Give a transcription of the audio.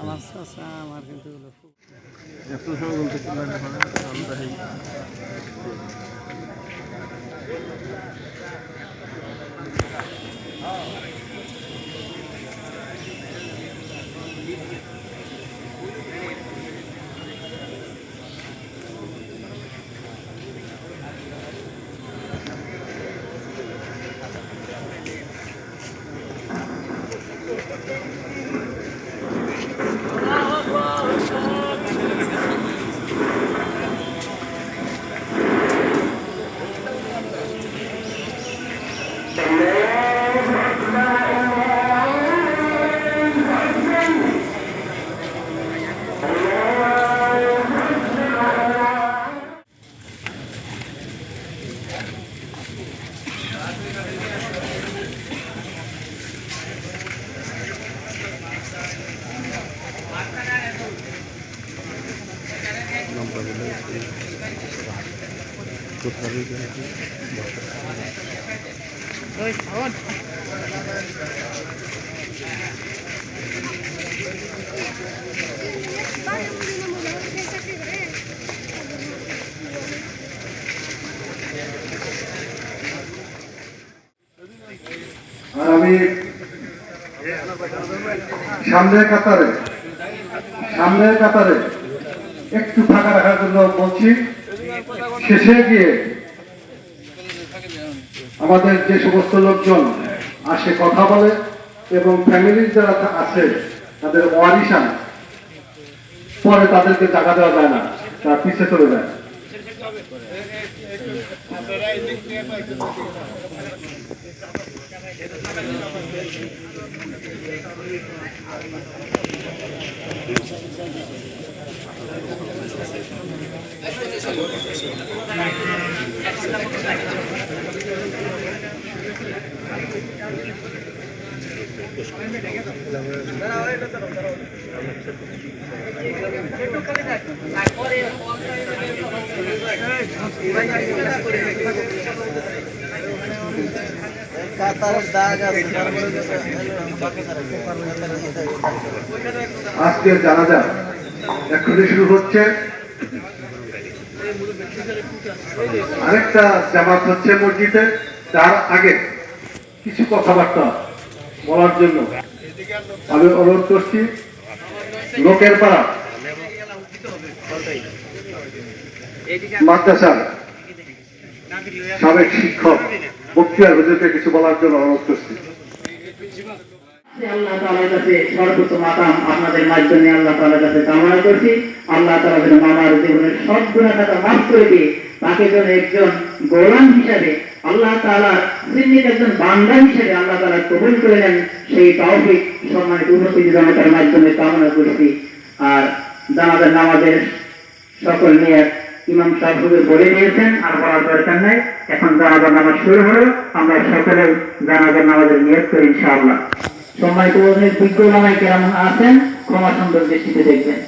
আমার চাচা আমার কিন্তু এগুলো খুব আমি সামনের কাতারে সামনের কাতারে। একটু ফাঁকা রাখার জন্য বলছি, শেষে গিয়ে আমাদের যে সমস্ত লোকজন আসে কথা বলে এবং ফ্যামিলির যারা আছে, তাদের ওয়ারিসান পরে তাদেরকে টাকা দেওয়া যায় না, তার পিছিয়ে চলে যায়। দাগ আছে আজকের জানাজা এক্ষুনি শুরু হচ্ছে। আরেকটা জামাত হচ্ছে মসজিদে, তার আগে কিছু কথাবার্তা বলার জন্য আমি অনুরোধ করছি, লোকের পাড়া, মাদ্রাসার সাবেক শিক্ষক বক্তিয়ার হুজুরকে কিছু বলার জন্য অনুরোধ করছি। আল্লাহ তাআলার কাছে সর্বোচ্চ মাকাম আপনাদের মাধ্যমে আল্লাহ তাআলার কাছে কামনা করছি। আল্লাহ তাআলা মামার জীবনের সব গুণা খাতা মাফ করে দিয়ে তাকে যেন একজন গোলাম হিসাবে, আল্লাহ তাআলার চিহ্নিত একজন বান্দা হিসেবে আল্লাহ তাআলা কবুল করে নেন। সেই তৌফিক, সম্মানিত উপস্থিতি জনতার মাধ্যমে কামনা করছি। আর জানাজার নামাজের সকল নিয়ে ইমাম সাহেব বলে দিয়েছেন, আর বলার দরকার নাই। এখন জানাজার নামাজ শুরু হলো। আমরা সকলে জানাজার নামাজের নিয়ত করি, ইনশাআল্লাহ। সম্মানিত বিজ্ঞ ওলামায়ে কেরাম আছেন ক্ষমা সুন্দর দেখবেন।